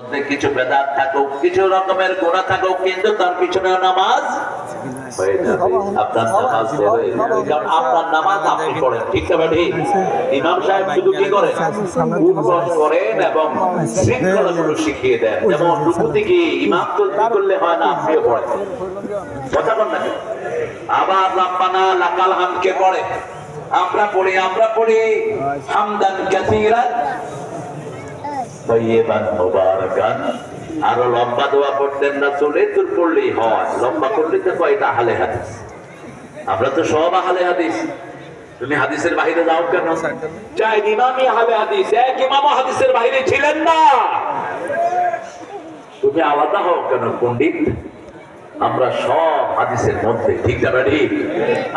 কিছু বেদাত থাকুক, কিছু রকমের গোনা থাকুক, কিন্তু তার পিছনে নামাজ আবার লাকাল হামকে পড়ে। আমরা পড়ি আমরা পড়ি হামদান তৈবান মোবারকান। আরও লম্বা দোয়া পড়তেন না চলে তোর পড়লেই হয়। লম্বা করলে তো কয়টা আহলে হাদিস। আমরা তো সব আহলে হাদিস। তুমি হাদিসের বাইরে যাও কেন? চাই ইমামই আহলে হাদিস, এক ইমাম হাদিসের বাইরে ছিলেন না। তুমি আলাদা হও কেন, পণ্ডিত? আমরা সব হাদিসের মধ্যে, ঠিক না ঠিক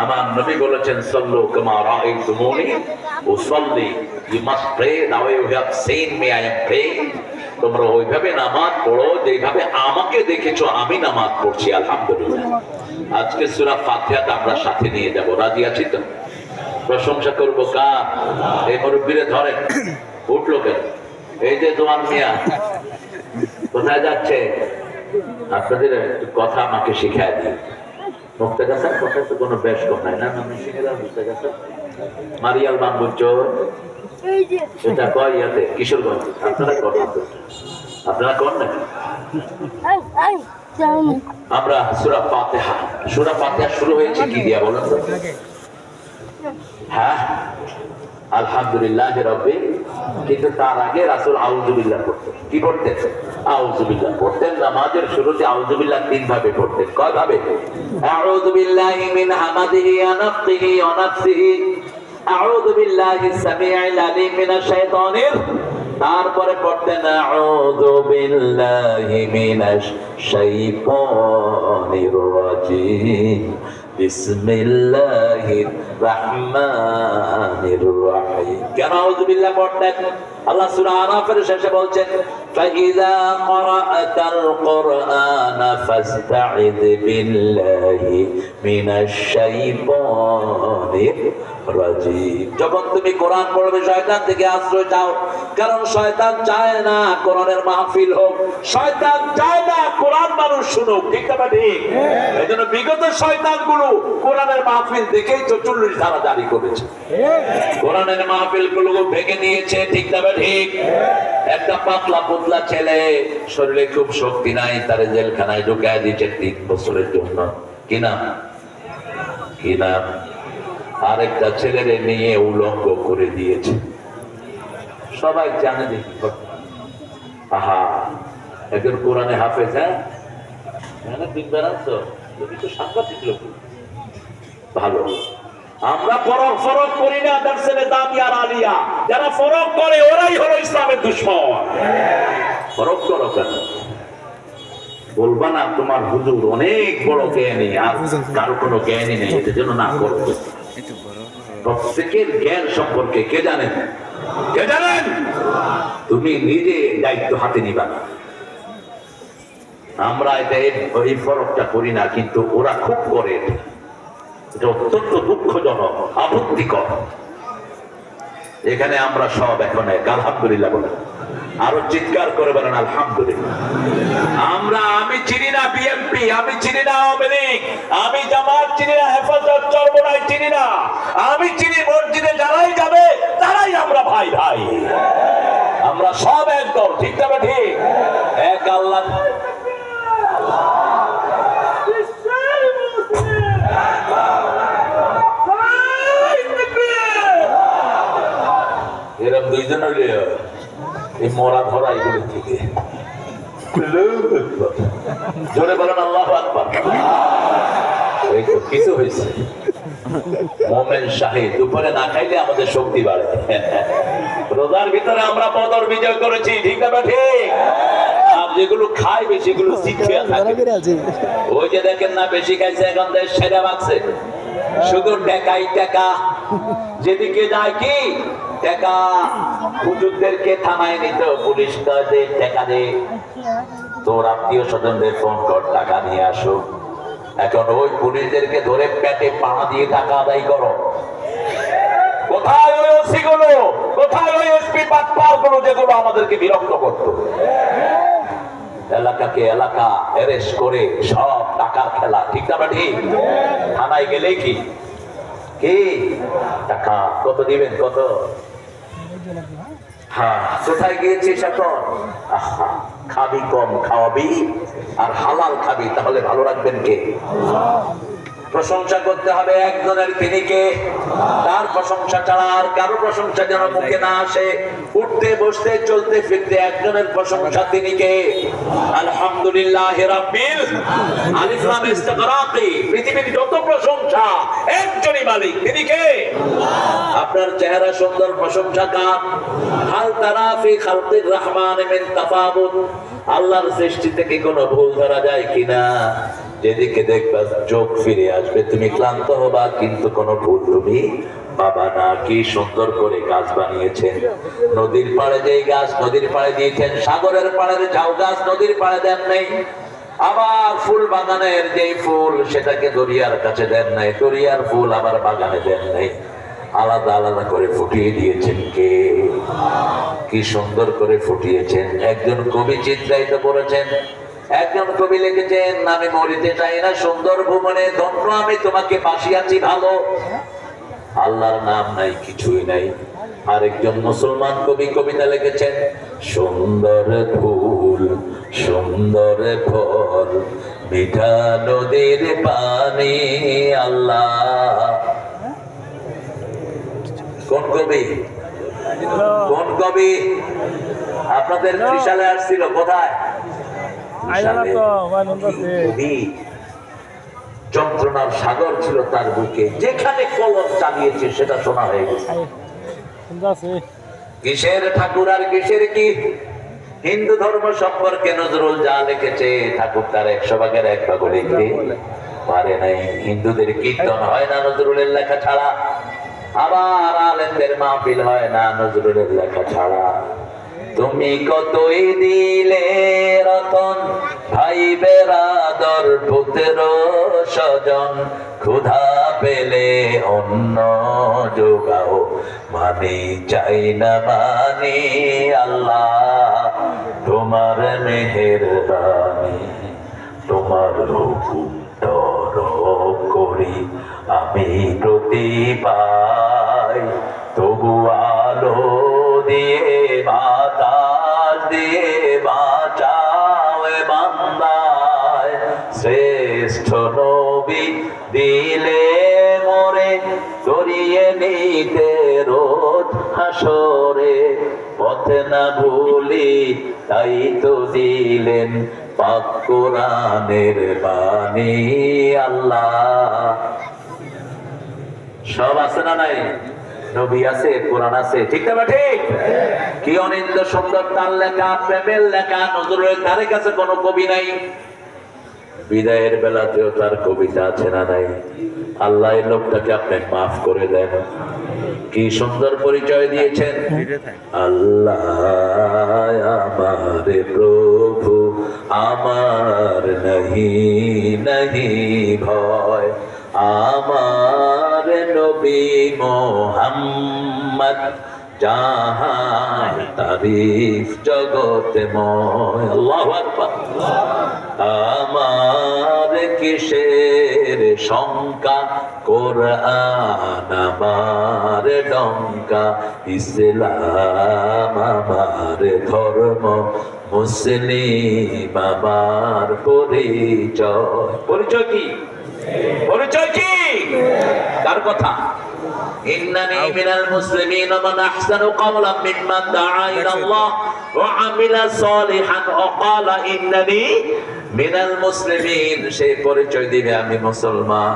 আমার নবী বলেছেন, সল্লু কামা রাআইতুমুনি উসাল্লি you must pray now you have seen me I am pray তোমরা ওইভাবে নামাজ পড়ো যেভাবে আমাকে দেখেছ, আমি নামাজ পড়ছি, আলহামদুলিল্লাহ। আজকে সূরা ফাতিহাটা আমরা সাথে নিয়ে যাব, রাজি আছি তো? প্রশংসা করব কার? এই মুরব্বীরে ধরেন, উঠল কেন? এই যে জোয়ান মিয়া, কোথায় যাচ্ছে? আপনাদের একটু কথা আমাকে মুক্তাগা স্যার কোথায় তো কোনো মারিয়াল বাম্বুচোর এটা কয় ইয়াতে? কিশোরগঞ্জ। আপনারা কর আপনারা কর নাকি? আমরা সুরা ফাতেহা। সুরা ফাতেহা শুরু হয়েছে কি দিয়া বলুন হ্যাঁ? আলহামদুলিল্লাহ রব্বে। কিন্তু তার আগে রাসূল আউযুবিল্লাহ পড়তেন। কি পড়তেন? আউযুবিল্লাহ। পড়তেন নামাজের শুরুতে আউযুবিল্লাহ তিন ভাবে পড়তেন। কয় ভাবে আউযু মিন হামাদিহি আলিম মিনাশ শাইতানির। তারপরে পড়তেন আউযু বিল্লাহি মিনাশ শাইতানির রাজিম। বিসমিল্লাহির রহমানির রহিম। কেন আউযুবিল্লাহ পড়তেন আল্লাহ সূরা আরাফের শেষে বলছেন ফাইযা ক্বরাআতাল কুরআনা ফাস্তাইয বিল্লাহি মিনাশ রাজিম যখন তুমি কোরআন পড়বে শয়তান থেকে আশ্রয় চাও। কারণ শয়তান চায় না কোরআনের মাহফিল হোক। শয়তান চায় না কোরআন মানুষ শুনুক। ঠিক না ঠিক এই জন্য বিগত কোরআনের মাহফিল দেখেই তো চল্লিশ ধারা জারি করেছে। কোরআনের মাহফিলগুলো ভেঙে নিয়েছে। ঠিক না ঠিক একটা পাতলা পুতলা ছেলে শরীরে খুব শক্তি নাই তারে জেলখানায় ঢুকায় দিয়েছে তিন বছরের জন্য। কি নাম? নাম আরেকটা ছেলেরে নিয়ে উলঙ্গ করে দিয়েছে। সবাই জানে দেখি আহা একজন কোরআনে হাফেজ হ্যাঁ? দিন বেড়াচ্ছ তুমি তো সাংঘাতিক লোক। ভালো। আমরা ফরক ফরক করি না দামিয়া আর আলিয়া। যারা ফরক করে ওরাই হলো ইসলামের দুশ্মন। ফরক করো কেন? বলবা না তোমার হুজুর অনেক বড় জ্ঞানী আর কারও কোনো জ্ঞানী নেই এটার জন্য না করবে প্রত্যেকের জ্ঞান সম্পর্কে কে জানেন কে জানেন তুমি নিজে দায়িত্ব হাতে নিবা না। আমরা এটা এই- ফরকটা করি না, কিন্তু ওরা খুব করে। অত্যন্ত দুঃখজনক, আপত্তিকর। এখানে আমরা সব এখন এক, আলহামদুলিল্লাহ বলে। আরও চিৎকার করে বলেন, আলহামদুলিল্লাহ। আমরা, আমি চিনি না বিএমপি আমি চিনি না আওয়ামী লীগ, আমি জামাত চিনি না, হেফাজত চরমনাই চিনি না। আমি চিনি মসজিদে যারাই যাবে, তারাই আমরা ভাই ভাই। আমরা সব এক দল ঠিক না ঠিক এক আল্লাহ। এরকম দুইজন হইলে এই মরা ধরা এগুলো থেকে। জোরে বলেন আল্লাহ কিছু হয়েছে। মোমেন শাহিদ দুপুরে না খাইলে আমাদের শক্তি বাড়ে। রোজার ভিতরে আমরা বদর বিজয় করেছি, ঠিক না ঠিক যেগুলো খায় বেশি গুলো ওই যে দেখেন না, বেশি খাইছে, এখন দেশ ছেড়ে মাগছে শুধু টাকাই টাকা। যেদিকে যায় কি? টাকা হুজুরদেরকে থামায় নিত পুলিশ দে টাকা দে। তোর আত্মীয় স্বজনদের ফোন কর, টাকা নিয়ে আসো। এখন ওই পুলিশদেরকে ধরে পেটে পাড়া দিয়ে টাকা আদায় করো। কোথায় ওই ওসি গুলো কোথায় ওই এসপি পাটপারগুলো যেগুলো আমাদেরকে বিরক্ত করতো? এলাকাকে এলাকা অ্যারেস্ট করে সব টাকার খেলা, ঠিক না ঠিক থানায় গেলে কি? কি? টাকা কত দিবেন, কত? হ্যাঁ? কোথায় গিয়েছিস এখন? আহা, খাবি কম খাওয়াবি আর হালাল খাবি তাহলে ভালো রাখবেন কে? প্রশংসা করতে হবে একজনের তিনি কে তার প্রশংসা ছাড়া আর কারও প্রশংসা যেন মুখে না আসে। উঠতে, বসতে, চলতে, ফিরতে একজনের প্রশংসা তিনি কে আলহামদুলিল্লাহ রাব্বিল আলিফ লাম পৃথিবীর যত প্রশংসা, একজনই মালিক তিনি কে আপনার চেহারা সুন্দর প্রশংসা কার হাল তারা ফি রহমান মিন আল্লাহর সৃষ্টি থেকে কোনো ভুল ধরা যায় কিনা? যেদিকে দেখবা চোখ ফিরে আসবে, তুমি ক্লান্ত হবা, কিন্তু কোনো ভুল তুমি বাবা না। কি সুন্দর করে গাছ বানিয়েছেন। নদীর পাড়ে যে গাছ, নদীর পাড়ে দিয়েছেন। সাগরের পাড়ের ঝাউ গাছ, নদীর পাড়ে দেন নেই। আবার ফুল বাগানের যে ফুল, সেটাকে দরিয়ার কাছে দেন নাই। দরিয়ার ফুল আবার বাগানে দেন নাই। আলাদা আলাদা করে ফুটিয়ে দিয়েছেন কে? কি সুন্দর করে ফুটিয়েছেন। একজন কবি চিত্রায়িত করেছেন। একজন কবি লিখেছেন, আমি মরিতে চাই না, সুন্দর ভুবনে ধন্য, আমি তোমাকে বাসিয়াছি ভালো। আল্লাহর নাম নাই, কিছুই নাই। আরেকজন মুসলমান কবি কবিতা লিখেছেন, সুন্দর ফুল, সুন্দর ফল মিঠা নদীর পানি, আল্লাহ। কোন কবি? কোন কবি? আপনাদের ত্রিশালে আসছিল, কোথায়? আইলানা তো আনন্দ যন্ত্রণার সাগর ছিল তার বুকে। যেখানে কলম চালিয়েছে সেটা শোনা হয়ে গেছে। কিসের ঠাকুর আর কিসের কি? হিন্দু ধর্ম সম্পর্কে নজরুল যা লিখেছে ঠাকুর তার একশো ভাগের এক ভাগ লিখতে পারে নাই হিন্দুদের কীর্তন হয় না নজরুলের লেখা ছাড়া। আবার আলেমদের মাহফিল হয় না নজরুলের লেখা ছাড়া। তুমি কতই দিলে রতন? ভাই বেরাদর পুত্র স্বজন, ক্ষুধা পেলে অন্য যোগাও। মানি চাই না মানি আল্লাহ, তোমার মেহের তোমার হুকুম তর করি। আমি প্রতি পাই তবু আলো দিয়ে বাতাস দিয়ে বাঁচাও বান্দায়। শ্রেষ্ঠ নবী দিলে মরে করিয়ে নিতে রোজ হাসরে। পথে না ভুলি, তাই তো দিলেন পাক কোরআনের বাণী আল্লাহ। সব আছে না নাই? নবী আছে, কোরআন আছে, ঠিক না ঠিক কি অনিন্দ সুন্দর তার লেখা, প্রেমের লেখা, নজরুলের ধারে কাছে কোনো কবি নাই। বিদায়ের বেলাতেও তার কবিতা আছে না নাই? আল্লাহ লোকটাকে আপনি মাফ করে দেন। কি সুন্দর পরিচয় দিয়েছেন। আল্লাহ আমার প্রভু, আমার নহি নহি ভয়। আমার নবী মোহাম্মদ জাহান তারিফ জগতে আমার কিসের শঙ্কা? কোরআন আমার ডঙ্কা। ইসলাম আমার ধর্ম। মুসলিম আমার পরিচয়। পরিচয় কি? পরিচয় কি? কার কথা। ইন্নানি মিনাল মুসলিমিন মান আহসানু কাওলাম মিম্মান দাআ ইলা আল্লাহ ওয়া আমিলা সলিহান ওয়া ক্বালা ইন্নানি মিনাল মুসলিমিন। সে পরিচয় দিবে আমি মুসলমান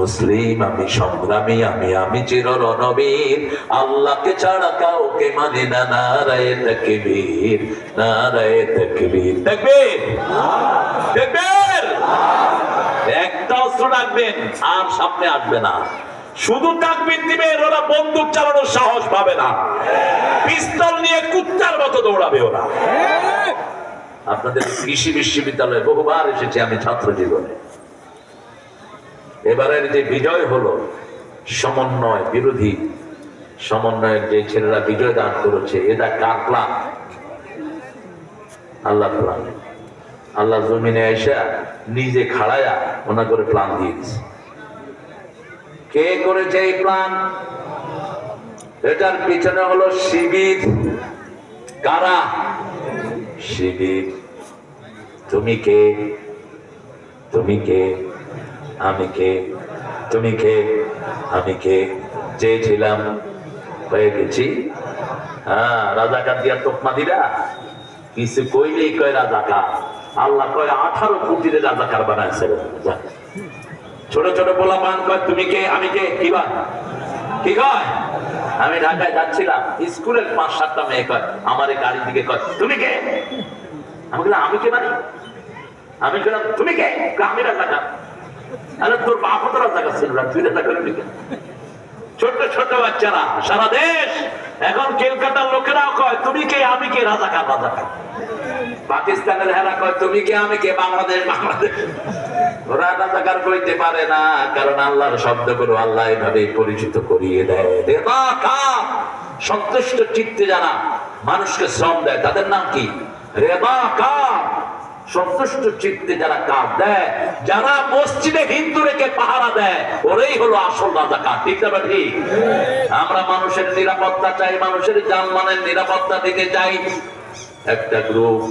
মুসলিম আমি সংগ্রামী আমি আমি চির রণবীর আল্লাহকে ছাড়া কাউকে মানে না নারায় তকবীর নারায় তকবীর। তকবীর অস্ত্র রাখবেন আর সামনে আসবে না। শুধু তাকবির দিবেন ওরা বন্দুক চালানোর সাহস পাবে না। পিস্তল নিয়ে কুত্তার মতো দৌড়াবে ওরা। আপনাদের কৃষি বিশ্ববিদ্যালয়ে বহুবার এসেছি আমি ছাত্র জীবনে। এবারের যে বিজয় হলো, সমন্বয়, বিরোধী সমন্বয়ের যে ছেলেরা বিজয় দান করেছে এটা কাকলা আল্লাহ। আল্লাহ জমিনে এসে নিজে খাড়ায়া ওনা করে প্ল্যান দিয়ে দিছে। কে করেছে এই প্ল্যান এটার পিছনে হলো শিবির। কারা? শিবির। তুমি কে? তুমি কে? আমি কে? তুমি কে? আমি কে? চেয়েছিলাম হয়ে গেছি। হ্যাঁ রাজাকার দিয়া তোকমা দিলা কিছু কইলেই কয় রাজাকার। আল্লাহ কয়, আঠারো কোটির রাজাকার বানাইছে ছোট ছোট পোলা পান কয়, তুমি কে? আমি কে? কি বা কি কয়? আমি ঢাকায় যাচ্ছিলাম, স্কুলের পাঁচ সাতটা মেয়ে কয়, আমার গাড়ির দিকে কয়, তুমি কে? আমি বললাম, আমি কে মানে আমি বললাম, তুমি কে? আমি রাজাকার। আরে তোর বাপ তো রাজাকার ছিল না, তুই রাজাকার কেন? ছোট্ট ছোট বাচ্চারা, সারা দেশ, এখন কলকাতার লোকেরাও কয়, তুমি কে? আমি কে? রাজাকার রাজাকার। পাকিস্তানের হেরা কয়, তুমি কে আমি কে? বাংলাদেশ বাংলাদেশ। ওরা রাজাকার কইতে পারে না, কারণ আল্লাহর শব্দগুলো আল্লাহ এভাবে পরিচিত করিয়ে দেয়। কার? সন্তুষ্ট চিত্তে যারা মানুষকে শ্রম দেয়, তাদের নাম কি? রেবা, কার? সন্তুষ্ট চিত্তে যারা কাজ দেয়, যারা মসজিদে হিন্দু রেখে পাহারা দেয়, ওরাই হলো আসল রাজাকার ঠিক না ঠিক? আমরা মানুষের নিরাপত্তা চাই, মানুষের জানমানের নিরাপত্তা দিতে চাই। একটা গ্রুপ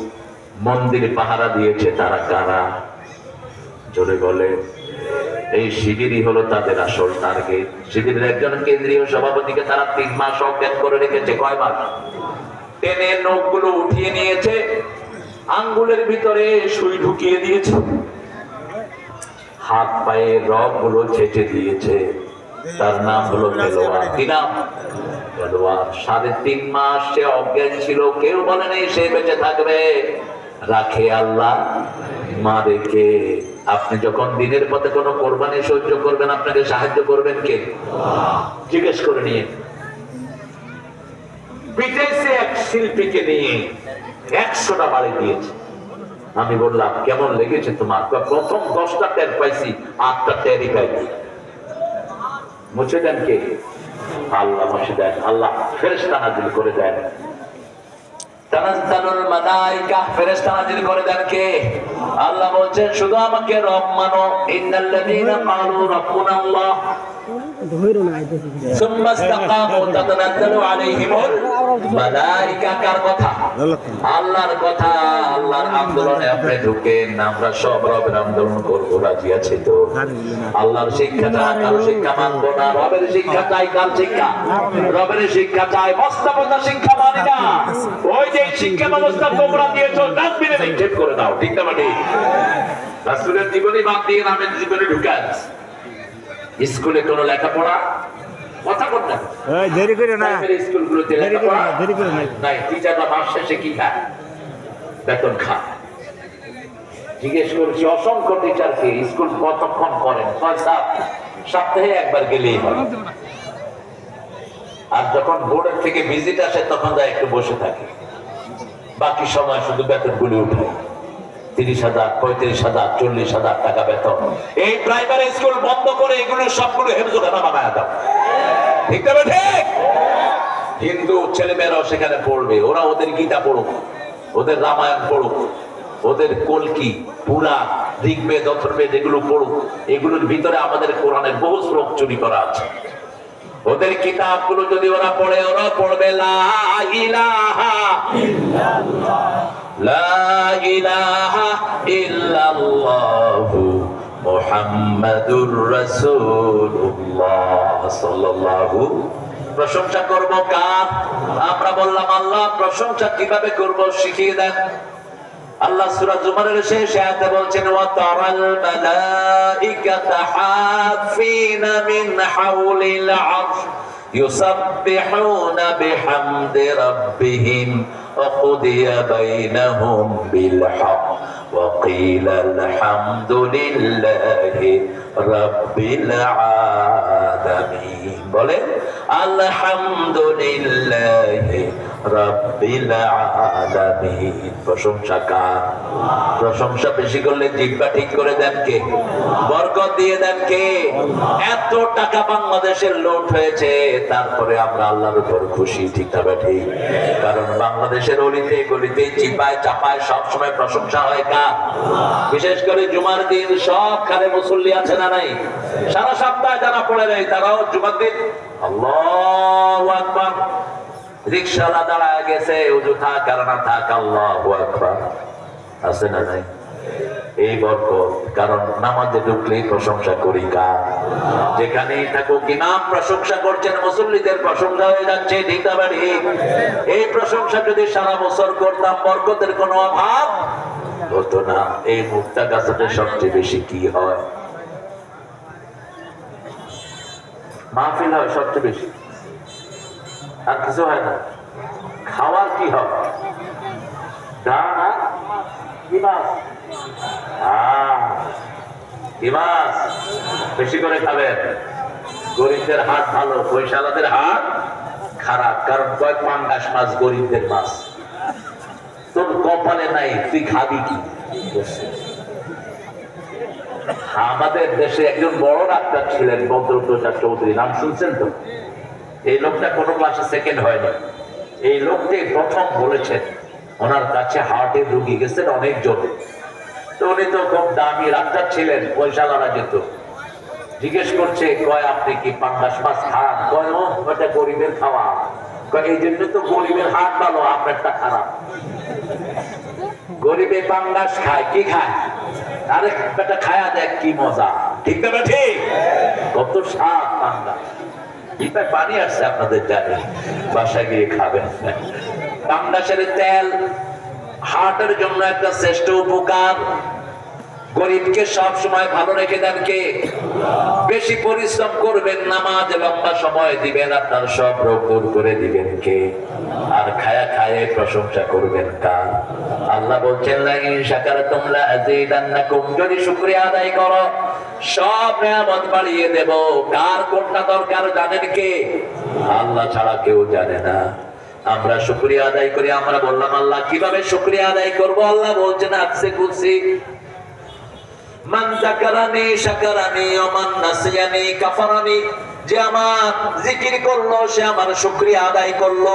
মন্দির পাহারা দিয়েছে, তারা কারা? জোরে বলে, এই শিবিরই হলো তাদের আসল টার্গেট শিবিরের একজন কেন্দ্রীয় সভাপতিকে তারা তিন মাস অজ্ঞান করে রেখেছে। কয় মাস? টেনে নখগুলো উঠিয়ে নিয়েছে, আঙ্গুলের ভিতরে সুই ঢুকিয়ে দিয়েছে, হাত পায়ে রগগুলো ছেঁচে দিয়েছে। তার নাম হলো পেলোয়ার কি নাম? পেলোয়ার সাড়ে তিন মাস সে অজ্ঞান ছিল, কেউ বলেনি সে বেঁচে থাকবে। রাখে আল্লাহ। মারে কে আপনি যখন দিনের পথে কোনো কোরবানি সহ্য করবেন, আপনাকে সাহায্য করবেন কে? জিজ্ঞেস করে নিয়ে। বিদেশে এক শিল্পীকে নিয়ে একশোটা বাড়ি দিয়েছে। আমি বললাম, কেমন লেগেছে তোমার? প্রথম দশটা টের পাইছি, আটটা টেরই পাইছি মুছে দেন কে? আল্লাহ মুছে দেন। আল্লাহ ফেরেস্তা নাজিল করে দেন। তানাজ্জালুল মালাইকা ফেরেশতা নাজিল করে দেন কে? আল্লাহ বলছেন শুধু আমাকে রব মানো। ইন্নাল্লাযীনা ক্বালু রাব্বুনাল্লাহ সুম্মা ইসতাকামু তাতানাজ্জালু আলাইহিমুল মালাইকা কথা? আল্লাহর কথা। আল্লাহর আন্দোলনে আপনি ঢুকেন আমরা সব রবের আন্দোলন করব রাজি আছি তো। আল্লাহর শিক্ষা কারও শিক্ষা মানবো না। রবের শিক্ষা চাই কার শিক্ষা? রবের শিক্ষা চাই বস্তা বস্তা শিক্ষা মানি না। ওই যে শিক্ষা ব্যবস্থা তোমরা দিয়েছ ডাস্টবিনে নিক্ষেপ করে দাও ঠিক না ঠিক রাসূলের জীবনী বাদ দিয়ে নামের জীবনে ঢুকান। স্কুলে কোনো লেখাপড়া কথা এই দেরি করে না। স্কুলগুলোতে দেরি করে না দেরি করে না। নাই টিচাররা মাস শেষে কি খায়? বেতন খায়। জিজ্ঞেস করছি অসংখ্য টিচারকে স্কুল কতক্ষণ করেন? ছয় সাত সপ্তাহে একবার গেলেই হয়। আর যখন বোর্ডের থেকে ভিজিট আসে তখন যায় একটু বসে থাকে। বাকি সময় শুধু বেতন গুলি উঠে তিরিশ হাজার, পঁয়ত্রিশ হাজার, চল্লিশ হাজার টাকা বেতন। এই প্রাইমারি স্কুল বন্ধ করে এগুলো সবগুলো হেমজোখানা বানায় দাও। ঠিক তবে ঠিক হিন্দু ছেলেমেয়েরাও সেখানে পড়বে, ওরা ওদের গীতা পড়ুক, ওদের রামায়ণ পড়ুক, ওদের কলকি, পুরা, ঋগ্বেদ, অথর্বেদ এগুলো পড়ুক, এগুলোর ভিতরে আমাদের কোরআনের বহু শ্লোক চুরি করা আছে। ওদের কিতাবগুলো যদি ওরা পড়ে ওরা পড়বে, লা ইলাহা লা ইলাহা ইল্লাল্লাহু মুহাম্মাদুর রাসূলুল্লাহ সাল্লাল্লাহু প্রশংসা করব কার আমরা বললাম আল্লাহ প্রশংসা কিভাবে করব শিখিয়ে দেন আল্লাহ সূরা জুমারের শেষ আয়াতে বলছেন ওয়া তারাল মালাইকাতা হাফিনা মিন হাওলিল আরশ يسبحون بحمد ربهم وقضي بينهم بالحق وقيل الحمد لله رب العالمين বলে আলহামদুলিল্লাহ রাব্বিল আলামিন কে? কে? তারপরে আমরা আল্লাহর উপর খুশি, ঠিক তবে ঠিক? কারণ বাংলাদেশের অলিতে গলিতে, চিপায় চাপায় সব সময় প্রশংসা হয় কার? বিশেষ করে জুমার দিন সব খানে মুসল্লি আছে না নাই? সারা সপ্তাহ যারা পড়ে নেই তারাও জুমার দিন। আল্লাহ আকবার। রিক্সাওয়ালা দাঁড়ায় গেছে, উজু থাক আর না থাক, আল্লাহ আছে না নাই? এই বরকত, কারণ নামাজে ঢুকলেই প্রশংসা করি কার যেখানেই থাকুক, ইমাম প্রশংসা করছেন, মুসল্লিদের প্রশংসা হয়ে যাচ্ছে ঠিক এই প্রশংসা যদি সারা বছর করতাম, বরকতের কোনো অভাব হতো না। এই মুক্তা গাছাতে সবচেয়ে বেশি কি হয়? মাহফিল হয় সবচেয়ে বেশি। আর কিছু হয় না। খাওয়ার কি হবে? বেশি করে খাবেন। গরিবদের হাট ভালো হাট খারাপ। কারণ কয়েক মাছ গরিবদের মাছ। তোর কপালে নাই, তুই খাবি কি? আমাদের দেশে একজন বড় ডাক্তার ছিলেন বদ্রপ্রসাদ চৌধুরী। নাম শুনছেন তো? এই লোকটা কোনো ক্লাসে সেকেন্ড হয়নি। এই লোকটি প্রথম বলেছেন, ওনার কাছে হার্টের রুগী গেছেন অনেক জনে তো উনি তো খুব দামি ডাক্তার ছিলেন, পয়সা লারা যেত। জিজ্ঞেস করছে, কয় আপনি কি পাঙ্গাস মাছ খান? কয়, ও, ওটা গরিবের খাওয়া। কয়, এই জন্য তো গরিবের হাট ভালো, আপনারটা খারাপ। গরিবে পাঙ্গাস খায়, কি খায়? আরে, বেটা, খায়া দেখ কি মজা। ঠিক না ঠিক? কত স্বাদ পাঙ্গাস। পানি আসছে আপনাদের গিয়ে। খাবেন। তেল, হার্টের জন্য একটা শ্রেষ্ঠ উপকার। গরিবকে সব সময় ভালো রেখে দেন কে? বেশি পরিশ্রম করবেন, নামাজ লম্বা সময় দিবেন, আপনার সব রোগ দূর করে দিবেন কে? আর খায়া খায়ে প্রশংসা করবেন কার? আল্লাহ বলছেন যদি শুকরিয়া আদায় করো সব নিয়ামত বাড়িয়ে দেব। কার কোনটা দরকার জানেন কে আল্লাহ ছাড়া কেউ জানে না। আমরা শুক্রিয়া আদায় করি, আমরা বললাম, আল্লাহ, কীভাবে শুক্রিয়া আদায় করব? আল্লাহ বলছেন আজকে কুলসি যে আমার জিকির করল, সে আমার শুকরিয়া আদায় করল।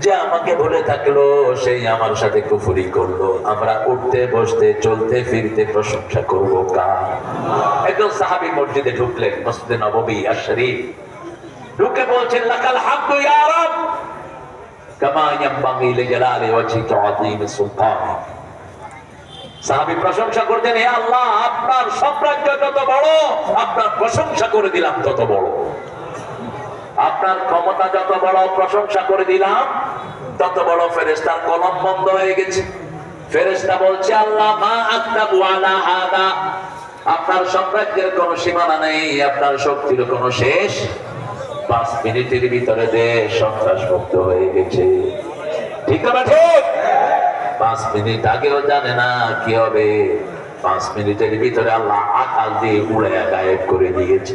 যে আমাকে বলে থাকল, সেই আমার সাথে কুফুরি করল। আমরা উঠতে, বসতে, চলতে, ফিরতে প্রশংসা করব কার? একজন সাহাবী মসজিদে ঢুকলেন, মসজিদে নববী আর শরীফ ঢুকে বলছেন, লাকাল হামদু ইয়া রব। কামা ইয়ানবাগি লিজালালি ওয়াজহিকা ওয়া আযীমি সুলতানিক সাহাবী প্রশংসা করতেন, হে আল্লাহ, আপনার সাম্রাজ্য যত বড়, আপনার প্রশংসা করে দিলাম তত বড়। আপনার ক্ষমতা যত বড় প্রশংসা করে দিলাম, তত বড় ফেরেস্তার কলম বন্ধ হয়ে গেছে। ফেরেস্তা বলছে, আল্লাহ, মা আকতাবু আলা হাদা। আপনার সাম্রাজ্যের কোনো সীমানা নেই, আপনার শক্তির কোনো শেষ। পাঁচ মিনিটের ভিতরে দেশ মুক্ত হয়ে গেছে। ঠিক ঠিক? পাঁচ মিনিট আগেও জানে না কি হবে। পাঁচ মিনিটের ভিতরে আল্লাহ আকাশ দিয়ে উড়ে গায়েব করে দিয়েছে।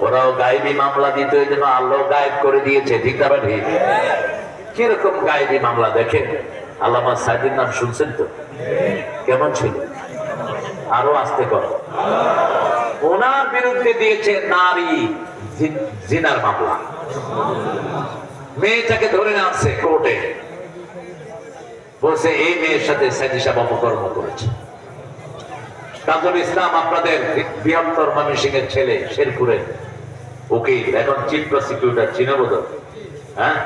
ওরাও গায়েবী মামলা দিত, এই জন্য আল্লাহ গায়েব করে দিয়েছে, ঠিক না ঠিক কীরকম গায়েবী মামলা, দেখেন। আল্লামা সাইদির নাম শুনছেন তো? কেমন ছিল? আরও আসতে কর। ওনার বিরুদ্ধে দিয়েছে নারী জিনার মামলা। মেয়েটাকে ধরে আনছে কোর্টে। বলছে, এই মেয়ের সাথে সাইদি সাহেব অপকর্ম করেছে। কাজল ইসলাম আপনাদের বৃহত্তর ময়মনসিং এর ছেলে, শেরপুরের। উকিল এখন চিফ প্রসিকিউটর চিনবোধ হ্যাঁ?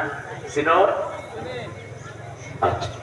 চিনব? আচ্ছা।